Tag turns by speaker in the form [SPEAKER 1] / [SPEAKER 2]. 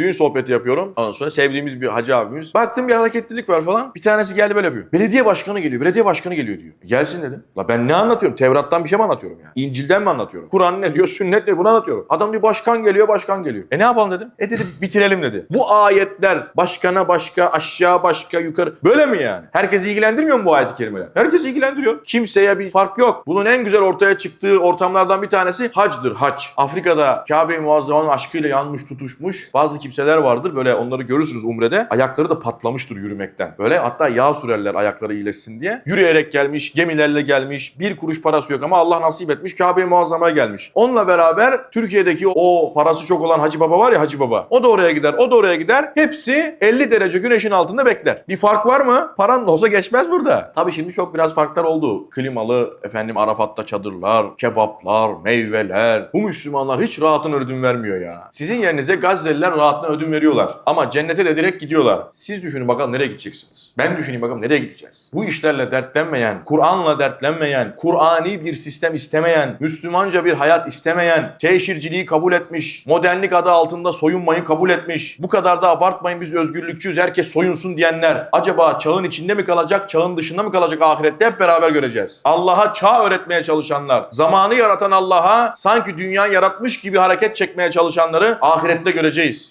[SPEAKER 1] Düğün sohbeti yapıyorum. Ondan sonra sevdiğimiz bir hacı abimiz. Baktım bir hareketlilik var falan. Bir tanesi geldi böyle yapıyor. Belediye başkanı geliyor. Belediye başkanı geliyor diyor. Gelsin dedim. La ben ne anlatıyorum? Tevrat'tan bir şey mi anlatıyorum ya? İncil'den mi anlatıyorum? Kur'an ne diyor? Sünnet ne? Bunu anlatıyorum. Adam diyor başkan geliyor, başkan geliyor. E ne yapalım dedim. E dedi bitirelim dedi. Bu ayetler başkana başka, aşağı başka, yukarı. Böyle mi yani? Herkesi ilgilendirmiyor mu bu ayet-i kerimeler? Herkesi ilgilendiriyor. Kimseye bir fark yok. Bunun en güzel ortaya çıktığı ortamlardan bir tanesi hacdır, hac. Afrika'da Kabe-i Muazzama'nın aşkıyla yanmış, tutuşmuş bazı kimseler vardır. Böyle onları görürsünüz umrede. Ayakları da patlamıştır yürümekten. Böyle hatta yağ sürerler ayakları iyileşsin diye. Yürüyerek gelmiş, gemilerle gelmiş. Bir kuruş parası yok ama Allah nasip etmiş Kabe-i Muazzama'ya gelmiş. Onunla beraber Türkiye'deki o parası çok olan Hacı Baba var ya Hacı Baba. O da oraya gider, o da oraya gider. Hepsi 50 derece güneşin altında bekler. Bir fark var mı? Paran olsa geçmez burada. Tabii şimdi çok biraz farklar oldu. Klimalı, efendim Arafat'ta çadırlar, kebaplar, meyveler. Bu Müslümanlar hiç rahatın ödün vermiyor ya. Sizin yerinize Gazze'liler rahatına ödün veriyorlar. Ama cennete de direkt gidiyorlar. Siz düşünün bakalım nereye gideceksiniz? Ben düşüneyim bakalım nereye gideceğiz? Bu işlerle dertlenmeyen, Kur'an'la dertlenmeyen, Kur'ani bir sistem istemeyen, Müslümanca bir hayat istemeyen, teşhirciliği kabul etmiş, modernlik adı altında soyunmayı kabul etmiş, bu kadar da abartmayın biz özgürlükçüyüz herkes soyunsun diyenler acaba çağın içinde mi kalacak, çağın dışında mı kalacak ahirette hep beraber göreceğiz. Allah'a çağ öğretmeye çalışanlar, zamanı yaratan Allah'a sanki dünya yaratmış gibi hareket çekmeye çalışanları ahirette göreceğiz.